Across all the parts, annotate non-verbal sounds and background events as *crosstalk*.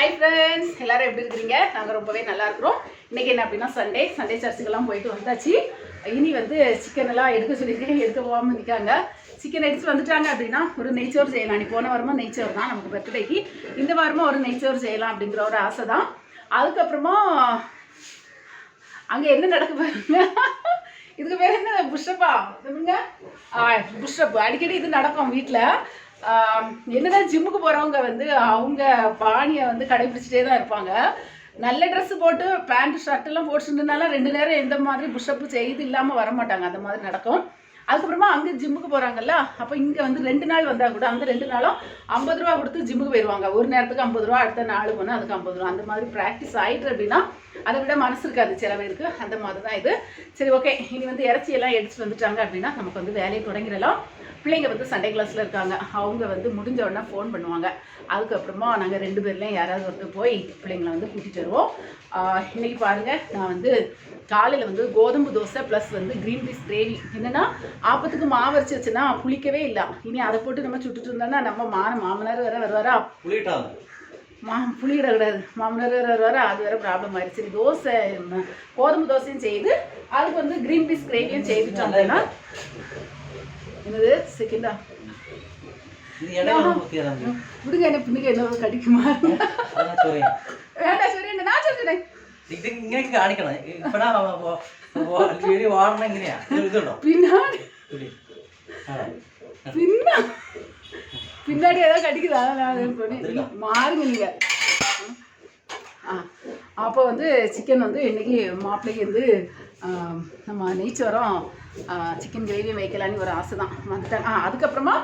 Hi friends எல்லாரும் எப்படி இருக்கிறீங்க? நாங்கள் ரொம்பவே நல்லா இருக்கிறோம். இன்னைக்கு என்ன அப்படின்னா சண்டே சண்டே சர்ச்சுக்கெல்லாம் போயிட்டு வந்தாச்சு. இனி வந்து சிக்கன் எல்லாம் எடுக்க சொல்லியிருக்கேன். எடுக்க போகாமல் நிற்காங்க சிக்கன் எடுத்து வந்துட்டாங்க அப்படின்னா ஒரு நெய்ச்சோறு செய்யலாம். நீ போன வாரமாக நெய்ச்சோர் தான் நமக்கு பர்த்டேக்கு இந்த வாரமாக ஒரு நெய்ச்சோறு செய்யலாம் அப்படிங்கிற ஒரு ஆசை தான் அதுக்கப்புறமா அங்கே என்ன நடக்க பாருங்க இதுக்கு பேர் என்ன? புஷ்அப்பா சொல்லுங்க. புஷ்அப் அடிக்கடி இது நடக்கும் வீட்டில் என்னதான் ஜிம்முக்கு போகிறவங்க வந்து அவங்க பாணியை வந்து கடைபிடிச்சிட்டே தான் இருப்பாங்க. நல்ல ட்ரெஸ் போட்டு பேண்ட் ஷர்ட் எல்லாம் போட்டுருந்தனால ரெண்டு நேரம் எந்த மாதிரி புஷ்அப்பு செய்து இல்லாமல் வர மாட்டாங்க. அந்த மாதிரி நடக்கும். அதுக்கப்புறமா அங்கே ஜிம்முக்கு போகிறாங்கல்ல அப்போ இங்கே வந்து ரெண்டு நாள் வந்தால் கூட அந்த ரெண்டு நாளும் ஐம்பது ரூபா கொடுத்து ஜிம்முக்கு போயிடுவாங்க ஒரு நேரத்துக்கு ஐம்பது ரூபா அடுத்த நாலு போனால் அதுக்கு ஐம்பது ரூபா. அந்த மாதிரி ப்ராக்டிஸ் ஆயிட்டு அப்படின்னா அதை விட மனசு இருக்காது சில பேருக்கு. அந்த மாதிரி தான் இது. சரி ஓகே இனி வந்து இறைச்சியெல்லாம் எடுத்துகிட்டு எடுத்துட்டு வந்துட்டாங்க அப்படின்னா நமக்கு வந்து வேலையை தொடங்கிடலாம். பிள்ளைங்க வந்து சண்டே கிளாஸில் இருக்காங்க. அவங்க வந்து முடிஞ்ச உடனே ஃபோன் பண்ணுவாங்க. அதுக்கப்புறமா நாங்கள் ரெண்டு பேர்லையும் யாராவது ஒருத்தர் போய் பிள்ளைங்களை வந்து கூட்டிகிட்டு வருவோம். ஆஹ் இன்னைக்கு பாருங்கள் நான் வந்து காலையில் வந்து கோதுமை தோசை ப்ளஸ் வந்து க்ரீன் பீஸ் கிரேவி என்னென்னா ஆப்பத்துக்கு மாவு வச்சுன்னா புளிக்கவே இல்லை. இனி அதை போட்டு நம்ம சுட்டுட்டு இருந்தோம்னா நம்ம மான மாமனார் வேற வருவாரா? மா புளியிட கிடையாது மாமனார் வேறு வருவார்? அது வேறு ப்ராப்ளம் ஆயிடுச்சு. சரி தோசை ம, கோதுமை தோசையும் செய்து அதுக்கு வந்து க்ரீன் பீஸ் கிரேவியும் செய்துட்டோம்னா என்னது செகண்டா இது இடையில ஊற்றிடுறாங்க விடுங்க என்ன பின்னுக்கு என்ன கடிக்குமா அதான் சொல்றேன் வேண்டாம் சரி என்ன நான் சொல்றேன் ഇത് ഇങ്ങനെയൊക്കെ കാണിക്കണം ഇപ്പഴാ വലിയ വാടണം എങ്ങനെയാ ഇത് ഇതുണ്ടോ பின்னாடி ഇവിടെ. ആ. பின்னா பின்னாடி ஏதாவது கடிக்குதா நான் பண்ணி மாறுங்க நீங்க ஆ அப்போ வந்து சிக்கன் வந்து இன்னைக்கு மாப்பிள்ளைக்கு வந்து ஆ, நம்ம நெய்ச்சோரம் சிக்கன் கிரேவி வைக்கலான்னு ஒரு ஆசை தான் வந்துட்டேன் ஆ அதுக்கப்புறமா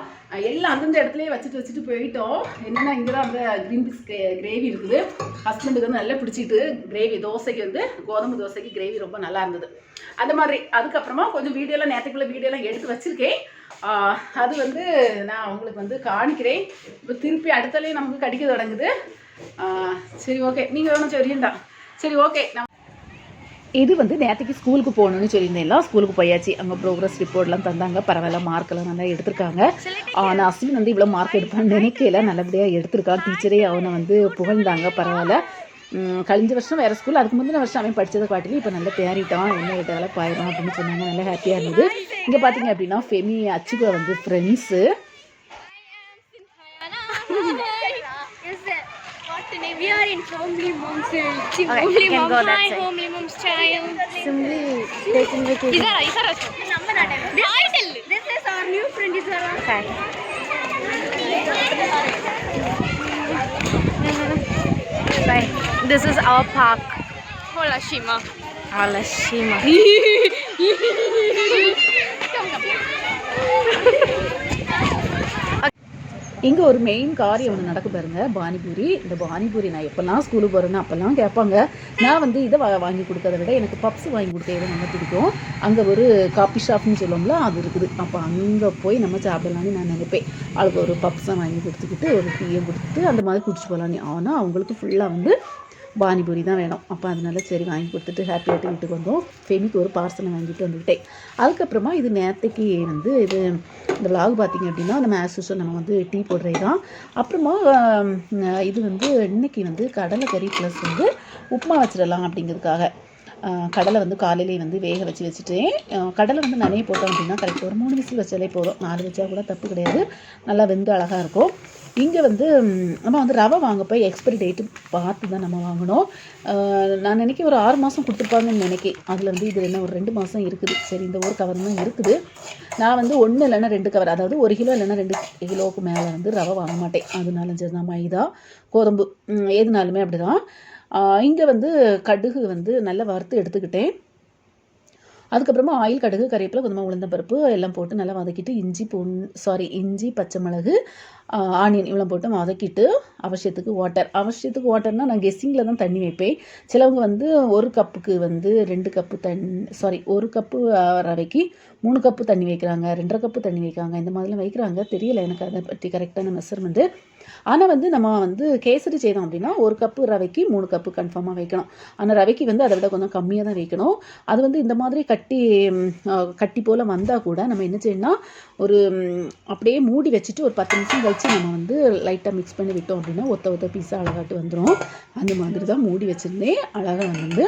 எல்லாம் அந்தந்த இடத்துலையே வச்சுட்டு வச்சுட்டு போயிட்டோம். என்னென்னா இங்கே தான் அந்த க்ரீன் பீஸ் கிரேவி இருக்குது. ஹஸ்பண்டுக்கு வந்து நல்லா பிடிச்சிட்டு கிரேவி தோசைக்கு வந்து கோதுமை தோசைக்கு கிரேவி ரொம்ப நல்லா இருந்தது. அந்த மாதிரி அதுக்கப்புறமா கொஞ்சம் வீடியோலாம் நேற்றுக்குள்ள வீடியோலாம் எடுத்து வச்சுருக்கேன். அது வந்து நான் உங்களுக்கு வந்து காணிக்கிறேன். இப்போ திருப்பி அடுத்தாலே நமக்கு கடிக்க தொடங்குது. சரி ஓகே நீங்கள் வேணும் சொல்லியிருந்தா சரி ஓகே நம்ம இது வந்து நேற்றுக்கு ஸ்கூலுக்கு போகணும்னு சொல்லியிருந்தேன். ஸ்கூலுக்கு போயாச்சு. அங்கே ப்ரோக்ரஸ் ரிப்போர்ட்லாம் தந்தாங்க. பரவாயில்ல மார்க்கெல்லாம் நல்லா எடுத்திருக்காங்க. ஆனால் அஸ்வின் வந்து இவ்வளோ மார்க் எடுப்பான்னு நினைக்கல. நல்லபடியாக எடுத்திருக்கான் டீச்சரே அவனை வந்து புகழ்ந்தாங்க. பரவாயில்ல. கழிஞ்ச வருஷம் வேறு ஸ்கூல் அதுக்கு முந்தின வருஷம் அவன் படித்ததை காட்டிலும் இப்போ நல்லா தேறிட்டான். என்ன டெவலப் ஆயிரும் அப்படின்னு சொன்னாங்க. நல்லா ஹாப்பியாக இருந்தது. இங்கே பார்த்தீங்க அப்படின்னா ஃபெமி அச்சுக்கு வந்து friends What's? We are in uh, Homely Mom's Child. Okay, Homely can Mom. go that Hi, side. Homely Mom's Child. Simply taking vacation. Isara, Isara. Number not Hi, tell. This is our new friend, Isara. Hi. Bye. This is our park, Hola, Shima. Alashima. *laughs* *laughs* இங்கே ஒரு main காரியம் ஒன்று நடக்க பாருங்க பானிபூரி. இந்த பானிபூரி நான் எப்போல்லாம் ஸ்கூலுக்கு போகிறேன்னு அப்போல்லாம் கேட்பாங்க. நான் வந்து இதை வாங்கி கொடுக்கறத விட எனக்கு பப்ஸ் வாங்கி கொடுத்தது ரொம்ப பிடிக்கும்? அங்கே ஒரு காபி ஷாப்னு சொல்லுவோம்ல அது இருக்குது. அப்போ அங்கே போய் நம்ம சாப்பிடலான்னு நான் நினைப்பேன். அவளுக்கு ஒரு பப்ஸை வாங்கி கொடுத்துக்கிட்டு ஒரு டீயை கொடுத்துட்டு அந்த மாதிரி குடிச்சு போகலான்னு ஆனால் அவங்களுக்கு ஃபுல்லாக வந்து பானிபூரி தான் வேணும். அப்போ அதனால சரி வாங்கி கொடுத்துட்டு ஹாப்பியாகிட்டு வீட்டுக்கு வந்தோம். ஃபெமிக்கு ஒரு பார்சலை வாங்கிட்டு வந்துக்கிட்டேன் அதுக்கப்புறமா இது நேரத்துக்கு வந்து இது இந்த விலாக் பார்த்தீங்க அப்படின்னா நம்ம ஆஸ் நம்ம வந்து டீ போடுறது தான் அப்புறமா இது வந்து இன்னைக்கு வந்து கடலைக்கறி ப்ளஸ் வந்து உப்புமா வச்சிடலாம் அப்படிங்கிறதுக்காக. கடலை வந்து காலையிலேயே வந்து வேக வச்சு வச்சுட்டேன். கடலை வந்து நனைய போட்டோம் அப்படின்னா கரெக்டாக ஒரு மூணு விசில் வச்சாலே போதும். நாலு வச்சா கூட தப்பு கிடையாது. நல்லா வெந்து அழகாக இருக்கும். இங்கே வந்து நம்ம வந்து ரவை வாங்க போய் எக்ஸ்பைரி டேட்டு பார்த்து தான் நம்ம வாங்கணும். நான் நினைக்க ஒரு ஆறு மாதம் கொடுத்துருப்பாங்கன்னு நினைக்கேன் அதில் வந்து இது என்ன ஒரு ரெண்டு மாதம் இருக்குது. சரி இந்த ஒரு கவர் தான் இருக்குது. நான் வந்து ஒன்று இல்லைன்னா ரெண்டு கவர் அதாவது ஒரு கிலோ இல்லைன்னா ரெண்டு கிலோவுக்கு மேலே வந்து ரவை வாங்க மாட்டேன். அதனால நாலஞ்சு நான் மைதா கோதம்பு எதுனாலுமே அப்படி தான் இங்கே வந்து கடுகு வந்து நல்லா வறுத்து எடுத்துக்கிட்டேன். அதுக்கப்புறமா ஆயில் கடுகு கறிவேப்பிலை கொஞ்சமாக உளுந்த பருப்பு எல்லாம் போட்டு நல்லா வதக்கிட்டு இஞ்சி பொன் சாரி இஞ்சி பச்சை மிளகு ஆனியன் இவ்வளோ போட்டு வதக்கிட்டு அவசியத்துக்கு வாட்டர் அவசியத்துக்கு வாட்டர்னால் நான் கெஸ்ஸிங்கில் தான் தண்ணி வைப்பேன். சிலவங்க வந்து ஒரு கப்புக்கு வந்து ரெண்டு கப்பு தண் சாரி ஒரு கப்பு ரவைக்கு மூணு கப்பு தண்ணி வைக்கிறாங்க ரெண்டரை கப்பு தண்ணி வைக்கிறாங்க இந்த மாதிரிலாம் வைக்கிறாங்க. தெரியல எனக்கு அதை பற்றி கரெக்டான மெஷர்மெண்ட்டு ஆனால் வந்து நம்ம வந்து கேசரி செய்தோம் அப்படின்னா ஒரு கப்பு ரவைக்கு மூணு கப்பு கன்ஃபார்மாக வைக்கணும். ஆனால் ரவைக்கு வந்து அதை விட கொஞ்சம் கம்மியாக தான் வைக்கணும். அது வந்து இந்த மாதிரி கட்டி கட்டி போல் வந்தால் கூட நம்ம என்ன செய்யணும்னா ஒரு அப்படியே மூடி வச்சுட்டு ஒரு பத்து நிமிஷம் கழிச்சு நம்ம வந்து லைட்டாக மிக்ஸ் பண்ணி விட்டோம் அப்படின்னா ஒத்த ஒத்த பீஸாக அழகாட்டு வந்துடும் அந்த மாதிரி தான் மூடி வச்சுருந்தேன் அழகாக வந்து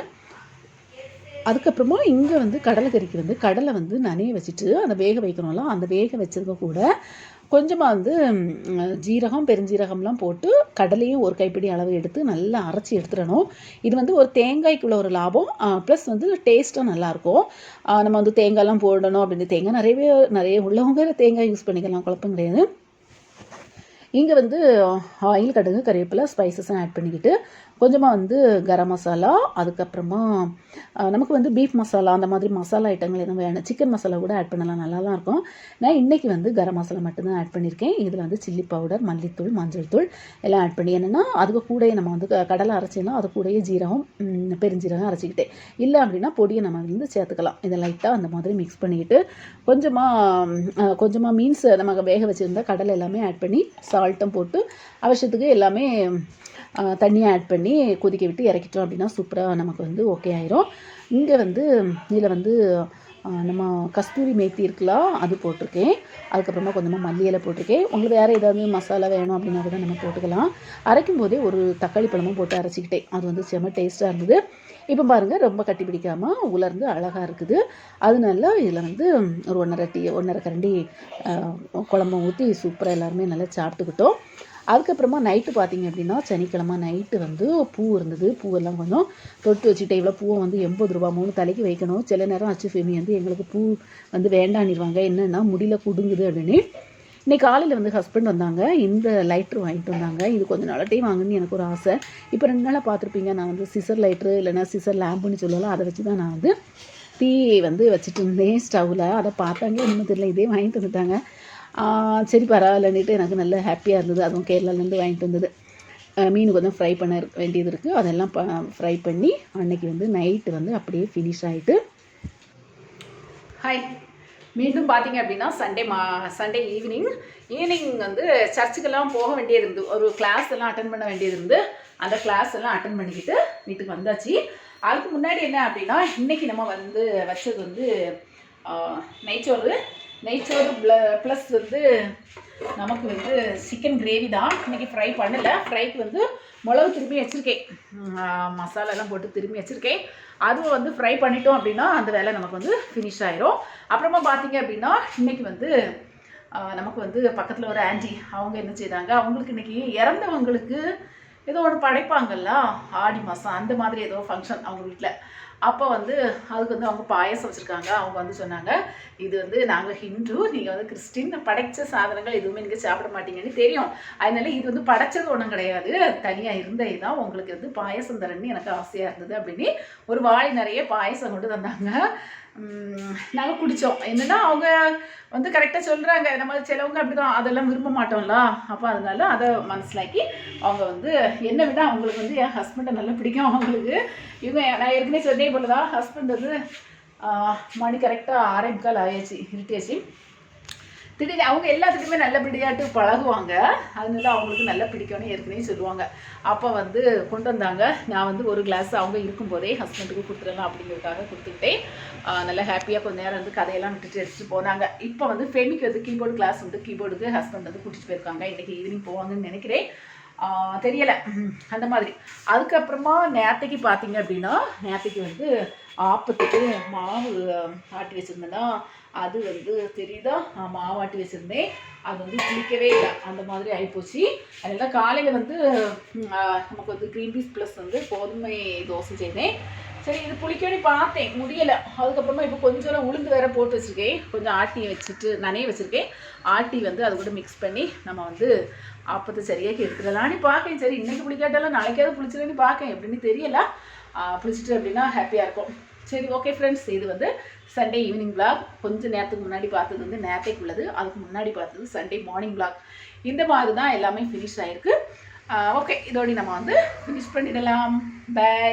அதுக்கப்புறமா இங்கே வந்து கடலைக்கறிக்கு வந்து கடலை வந்து நனைய வச்சுட்டு அதை வேக வைக்கணும்ல அந்த வேக வச்சதுக்கு கூட கொஞ்சமாக வந்து ஜீரகம் பெருஞ்சீரகம்லாம் போட்டு கடலையும் ஒரு கைப்பிடி அளவு எடுத்து நல்லா அரைச்சி எடுத்துடணும். இது வந்து ஒரு தேங்காய்க்குள்ள ஒரு லாபம். ப்ளஸ் வந்து டேஸ்ட்டும் நல்லாயிருக்கும் நம்ம வந்து தேங்காய்லாம் போடணும் அப்படின்னு. தேங்காய் நிறையவே நிறைய உள்ளவங்க தேங்காய் யூஸ் பண்ணிக்கலாம். குழப்பம் கிடையாது. இங்கே வந்து ஆயில் கடுகு கறிவேப்பிலை ஸ்பைசஸும் ஆட் பண்ணிக்கிட்டு கொஞ்சமாக வந்து கரம் மசாலா அதுக்கப்புறமா நமக்கு வந்து பீஃப் மசாலா அந்த மாதிரி மசாலா ஐட்டங்கள் எதுவும் வேணும். சிக்கன் மசாலா கூட ஆட் பண்ணலாம். நல்லா தான் இருக்கும். நான் இன்றைக்கி வந்து கரம் மசாலா மட்டும்தான் ஆட் பண்ணியிருக்கேன். இதில் வந்து சில்லி பவுடர் மல்லித்தூள் மஞ்சள் தூள் எல்லாம் ஆட் பண்ணி என்னென்னா அதுக்கு கூடயே நம்ம வந்து க- கடலை அரைச்சினா அது கூடயே ஜீரகம் பெருஞ்சீரகம் அரைச்சிக்கிட்டேன். இல்லை அப்படின்னா பொடியை நம்ம வந்து சேர்த்துக்கலாம். இதை லைட்டாக அந்த மாதிரி மிக்ஸ் பண்ணிக்கிட்டு கொஞ்சமாக கொஞ்சமாக மீன்ஸ் நம்ம வேக வச்சுருந்தா கடலை எல்லாமே ஆட் பண்ணி சால்ட்டும் போட்டு அவசியத்துக்கு எல்லாமே தண்ணியை ஆட் பண்ணி கொதிக்க விட்டு இறக்கிட்டோம் அப்படின்னா சூப்பராக நமக்கு வந்து ஓகே ஆயிரும். இங்கே வந்து இதில் வந்து நம்ம கஸ்தூரி மேத்தி இருக்கலாம் அது போட்டிருக்கேன். அதுக்கப்புறமா கொஞ்சமாக மல்லி இலை போட்டிருக்கேன். உங்களுக்கு வேறு ஏதாவது மசாலா வேணும் அப்படின்னா கூட நம்ம போட்டுக்கலாம். அரைக்கும் போதே ஒரு தக்காளி பழமும் போட்டு அரைச்சிக்கிட்டேன். அது வந்து செம்ம டேஸ்ட்டாக இருந்தது. இப்போ பாருங்கள் ரொம்ப கட்டி பிடிக்காமல் உலர்ந்து அழகாக இருக்குது. அதனால இதில் வந்து ஒரு ஒன்றரை டீ ஒன்றரை கரண்டி அஹ், குழம்பு ஊற்றி சூப்பராக எல்லாருமே நல்லா சாப்பிட்டுக்கிட்டோம். அதுக்கப்புறமா நைட்டு பார்த்தீங்க அப்படின்னா சனிக்கிழமை நைட்டு வந்து பூ இருந்தது. பூவெல்லாம் கொஞ்சம் தொட்டு வச்சுட்டு இவ்வளோ பூவை வந்து எண்பது ரூபா மூணு தலைக்கு வைக்கணும். சில நேரம் அச்சு ஃபேமி வந்து எங்களுக்கு பூ வந்து வேண்டான்னிருவாங்க. என்னென்னா முடியல குடுங்குது அப்படின்னு. இன்றைக்கி காலையில் வந்து ஹஸ்பண்ட் வந்தாங்க. இந்த லைட்ரு வாங்கிட்டு வந்தாங்க. இது கொஞ்சம் நாளாட்டே வாங்கணும்னு எனக்கு ஒரு ஆசை. இப்போ ரெண்டு நாளாக பார்த்துருப்பீங்க. நான் வந்து சிசர் லைட்ரு இல்லைனா சிசர் லேம்புன்னு சொல்லலாம் அதை வச்சு தான் நான் வந்து டீ வந்து வச்சுட்டு இருந்தேன். ஸ்டவ்வில் அதை பார்த்தாங்க. இன்னும் தெரியல. இதே வாங்கிட்டு வந்துட்டாங்க. சரி பரவாயில்லன்னுட்டு எனக்கு நல்ல ஹாப்பியாக இருந்தது. அதுவும் கேரளாலேருந்து வாங்கிட்டு வந்தது. மீன் கொஞ்சம் ஃப்ரை பண்ண வேண்டியது இருக்குது அதெல்லாம் ப ஃப்ரை பண்ணி அன்னைக்கு வந்து நைட்டு வந்து அப்படியே ஃபினிஷ் ஆகிட்டு ஹாய் மீண்டும் பார்த்தீங்க அப்படின்னா சண்டே மா சண்டே ஈவினிங் ஈவினிங் வந்து சர்ச்சுக்கெல்லாம் போக வேண்டியது இருந்து ஒரு கிளாஸ் எல்லாம் அட்டன் பண்ண வேண்டியது இருந்து அந்த கிளாஸ் எல்லாம் அட்டன் பண்ணிக்கிட்டு வீட்டுக்கு வந்தாச்சு. அதுக்கு முன்னாடி என்ன அப்படின்னா இன்றைக்கி நம்ம வந்து வச்சது வந்து ஆஹ், நெய்ச்சோறு நெய்ச்சோறு ப்ளஸ் வந்து நமக்கு வந்து சிக்கன் கிரேவி தான். இன்னைக்கு ஃப்ரை பண்ணலை. ஃப்ரைக்கு வந்து மிளகு திரும்பி வச்சுருக்கேன். மசாலாலாம் போட்டு திரும்பி வச்சுருக்கேன். அதுவும் வந்து ஃப்ரை பண்ணிட்டோம் அப்படின்னா அந்த வேலை நமக்கு வந்து ஃபினிஷ் ஆயிரும். அப்புறமா பார்த்தீங்க அப்படின்னா இன்னைக்கு வந்து நமக்கு வந்து பக்கத்தில் ஒரு ஆன்டி அவங்க என்ன செய்தாங்க? அவங்களுக்கு இன்னைக்கு இறந்தவங்களுக்கு ஏதோ ஒன்று படைப்பாங்கல்ல? ஆடி மாதம் அந்த மாதிரி ஏதோ ஃபங்க்ஷன் அவங்க வீட்டில் அப்போ வந்து அதுக்கு வந்து அவங்க பாயசம் வச்சுருக்காங்க. அவங்க வந்து சொன்னாங்க இது வந்து நாங்கள் ஹிந்து நீங்கள் வந்து கிறிஸ்டின் படைச்ச சாதனங்கள் எதுவுமே நீங்கள் சாப்பிட மாட்டீங்கன்னு தெரியும். அதனால இது வந்து படைச்சது ஒன்றும் கிடையாது. தனியாக இருந்தே தான் உங்களுக்கு வந்து பாயசம் தரேன்னு எனக்கு ஆசையாக இருந்தது அப்படின்னு ஒரு வாழை நிறைய பாயசம் கொண்டு தந்தாங்க. நாங்கள் குடித்தோம் என்னன்னா அவங்க வந்து கரெக்டாக சொல்கிறாங்க நம்ம சிலவங்க அப்படி தான் அதெல்லாம் விரும்ப மாட்டோம்ல. அப்போ அதனால அதை மனசிலாக்கி அவங்க வந்து என்னை விட அவங்களுக்கு வந்து என் ஹஸ்பண்டை நல்லா பிடிக்கும் அவங்களுக்கு. இவங்க நான் ஏற்கனவே சொன்னே போல தான் ஹஸ்பண்ட் வந்து மணி கரெக்டாக ஆரம்பிக்கால் ஆயாச்சு. இருட்டியாச்சு. திடீர்னு அவங்க எல்லாத்துக்குமே நல்லபடியாட்டு பழகுவாங்க. அதனால அவங்களுக்கு நல்லா பிடிக்கும்னு ஏற்கனவே சொல்லுவாங்க. அப்போ வந்து கொண்டு வந்தாங்க. நான் வந்து ஒரு கிளாஸ் அவங்க இருக்கும்போதே ஹஸ்பண்டுக்கு கொடுத்துடலாம் அப்படிங்கிறதுக்காக கொடுத்துக்கிட்டேன். நல்லா ஹாப்பியாக கொஞ்சம் நேரம் வந்து கதையெல்லாம் விட்டுட்டு எடுத்துகிட்டு போனாங்க. இப்போ வந்து ஃபெமிக்கு வந்து கீபோர்டு கிளாஸ் வந்து கீபோர்டுக்கு ஹஸ்பண்ட் வந்து கூட்டிகிட்டு போயிருக்காங்க. இன்றைக்கி ஈவினிங் போவாங்கன்னு நினைக்கிறேன். தெரியலை. அந்த மாதிரி. அதுக்கப்புறமா நேற்றுக்கு பார்த்தீங்க அப்படின்னா நேற்றுக்கு வந்து ஆப்பத்துக்கு மாவு ஆட்டி வச்சுருந்தேன்னா அது வந்து தெரியுதா? நான் மாவு ஆட்டி வச்சுருந்தேன். அது வந்து குளிக்கவே இல்லை. அந்த மாதிரி ஆகிப்போச்சு அதனால காலையில் வந்து நமக்கு வந்து க்ரீன் பீஸ் ப்ளஸ் வந்து கோதுமை தோசை செய்தேன். சரி இது புளிக்கவே பார்த்தேன். முடியலை. அதுக்கப்புறமா இப்போ கொஞ்சம் உளுந்து வேற போட்டு வச்சுருக்கேன். கொஞ்சம் ஆட்டி வச்சுட்டு நனைய வச்சுருக்கேன். ஆட்டி வந்து அது கூட மிக்ஸ் பண்ணி நம்ம வந்து ஆப்பத்தை சரியாக எடுத்துடலான்னு பார்க்கேன். சரி இன்னைக்கு புளிக்காட்டாலும் நாளைக்காவது புளிச்சிடன்னு பார்க்கேன். எப்படின்னு தெரியல. பிடிச்சிட்டு அப்படின்னா ஹாப்பியாக இருக்கும். சரி ஓகே ஃப்ரெண்ட்ஸ் இது வந்து சண்டே ஈவினிங் பிளாக் கொஞ்சம் நேரத்துக்கு முன்னாடி பார்த்தது வந்து நேரத்தைக்கு உள்ளது அதுக்கு முன்னாடி பார்த்தது சண்டே மார்னிங் பிளாக் இந்த மாதிரி தான் எல்லாமே ஃபினிஷ் ஆகிருக்கு ஓகே இதோட நம்ம வந்து ஃபினிஷ் பண்ணிடலாம். பை